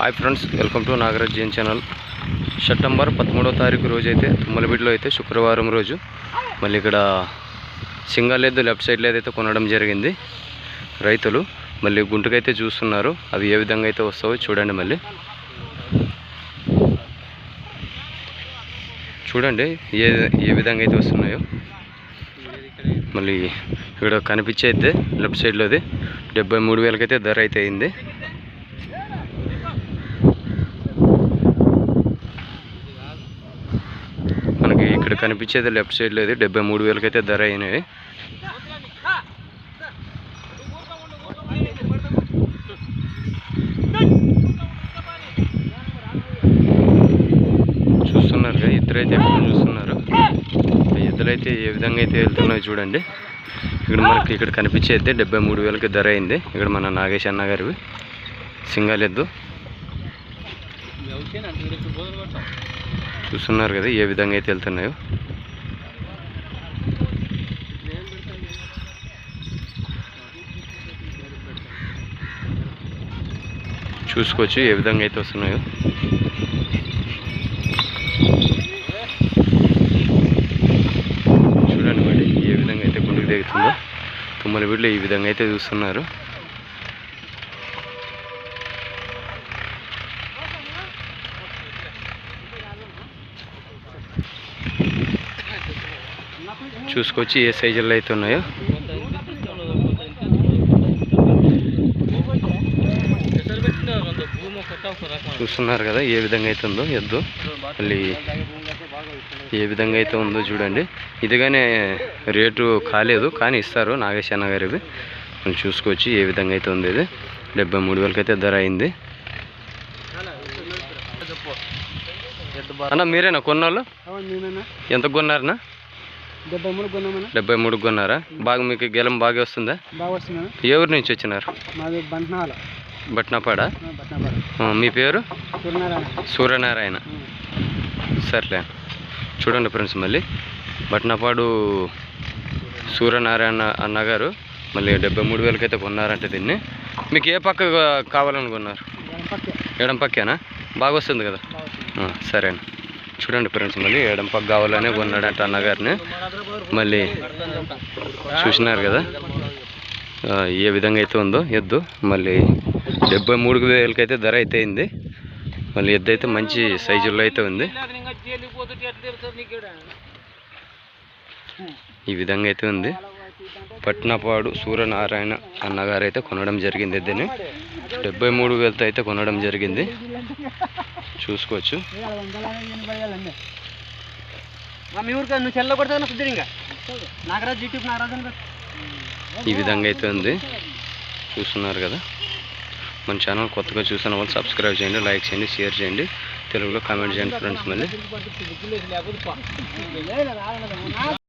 Hi friends welcome to Nagaraj Jain channel September పదమూడో తారీఖు రోజు అయితే తుమ్మలబిడ్లో అయితే శుక్రవారం రోజు మళ్ళీ ఇక్కడ సింగాలేదు లెఫ్ట్ సైడ్లో అయితే కొనడం జరిగింది రైతులు మళ్ళీ గుంటుకైతే చూస్తున్నారు అవి ఏ విధంగా అయితే వస్తావో చూడండి మళ్ళీ. చూడండి ఏ ఏ విధంగా అయితే వస్తున్నాయో. మళ్ళీ ఇక్కడ కనిపించే అయితే లెఫ్ట్ సైడ్లోది డెబ్బై మూడు వేలకైతే ధర అయితే అయింది మనకి ఇక్కడ కనిపించేది లెఫ్ట్ సైడ్లో ఇది. డెబ్బై మూడు వేలకైతే ధర అయినవి. చూస్తున్నారు కదా ఇద్దరైతే ఎప్పుడు చూస్తున్నారు? ఇద్దరైతే ఏ విధంగా అయితే వెళ్తున్నాయో చూడండి. ఇక్కడ మనకి ఇక్కడ కనిపించేది డెబ్బై మూడు వేలకి ధర అయింది. ఇక్కడ మన నాగేష్ అన్న గారివి. సింగాలెద్దు. చూస్తున్నారు కదా ఏ విధంగా అయితే వెళ్తున్నాయో. చూసుకోవచ్చు ఏ విధంగా అయితే వస్తున్నాయో. చూడండి మరి ఏ విధంగా అయితే గుండుకు దిగుతుందో. తుమ్మల వీడిలో ఈ విధంగా అయితే చూస్తున్నారు. చూసుకొచ్చి ఏ సైజుల్లో అయితే ఉన్నాయో. చూస్తున్నారు కదా ఏ విధంగా అయితే ఉందో ఎద్దు. మళ్ళీ ఏ విధంగా అయితే ఉందో చూడండి. ఇదిగానే రేటు కాలేదు కానీ ఇస్తారు నాగేశ్ అన్న గారివి మనం చూసుకోవచ్చు ఏ విధంగా అయితే ఉంది ఇది. డెబ్బై మూడు వేలకైతే ధర అయింది. అన్న మీరేనా కొన్నాళ్ళు? ఎంత కొన్నారన్నా? డెబ్బై మూడు కొన్నామన్నా? డెబ్బై మూడు కొన్నారా? బాగా మీకు గెలం బాగా వస్తుందా? బాగా ఏ ఊరు నుంచి వచ్చినారు? మాది బంట్నాల. బట్నాపాడ? మీ పేరు? సూర్యనారాయణ. సర్లే. చూడండి ఫ్రెండ్స్ మళ్ళీ. బట్నపాడు సూర్యనారాయణ అన్నగారు మళ్ళీ డెబ్బై మూడు వేలకైతే కొన్నారంటే దీన్ని. మీకు ఏ పక్క కావాలనుకున్నారు ఎడం పక్కేనా బాగా వస్తుంది కదా? బాగా చూడండి ఫ్రెండ్స్ మళ్ళీ ఎడం పక్క కావాలనే కొన్నాడంట అన్నగారిని. మళ్ళీ చూసినారు కదా. ఏ విధంగా అయితే ఉందో ఎద్దు. మళ్ళీ డెబ్బై మూడు వేలకైతే ధర అయితే అయింది. మళ్ళీ ఎద్దు అయితే మంచి సైజుల్లో అయితే ఉంది. ఈ విధంగా అయితే ఉంది. పట్నపాడు సూర్యనారాయణ అన్నగారు అయితే కొనడం జరిగింది ఎద్దుని. డెబ్బై మూడు వేలతో అయితే కొనడం జరిగింది. చూసుకోవచ్చు. మీ ఊరికి నువ్వు చెల్ల కొడతా కుదిరి ఇంకా? నాగరాజ్ యూట్యూబ్ నాగరాజ్. ఈ విధంగా అయితే ఉంది. చూస్తున్నారు కదా? మన ఛానల్ కొత్తగా చూసిన వాళ్ళు సబ్స్క్రైబ్ చేయండి లైక్ చేయండి షేర్ చేయండి. తెలుగులో కామెంట్ చేయండి ఫ్రెండ్స్ మళ్ళీ.